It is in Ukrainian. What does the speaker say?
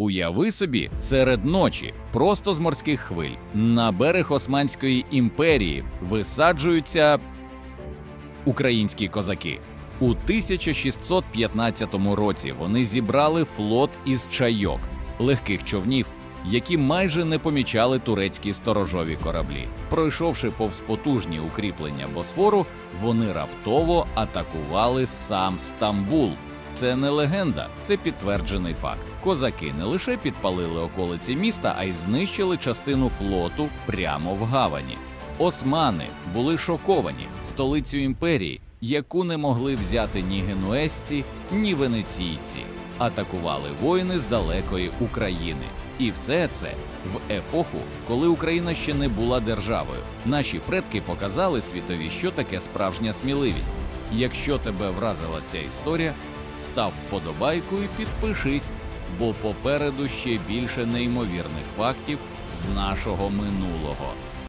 Уяви собі, серед ночі, просто з морських хвиль, на берег Османської імперії висаджуються українські козаки. У 1615 році вони зібрали флот із чайок, легких човнів, які майже не помічали турецькі сторожові кораблі. Пройшовши повз потужні укріплення Босфору, вони раптово атакували сам Стамбул. Це не легенда, це підтверджений факт. Козаки не лише підпалили околиці міста, а й знищили частину флоту прямо в гавані. Османи були шоковані столицю імперії, яку не могли взяти ні генуезці, ні венеційці. Атакували воїни з далекої України. І все це в епоху, коли Україна ще не була державою. Наші предки показали світові, що таке справжня сміливість. Якщо тебе вразила ця історія, став вподобайку і підпишись, бо попереду ще більше неймовірних фактів з нашого минулого.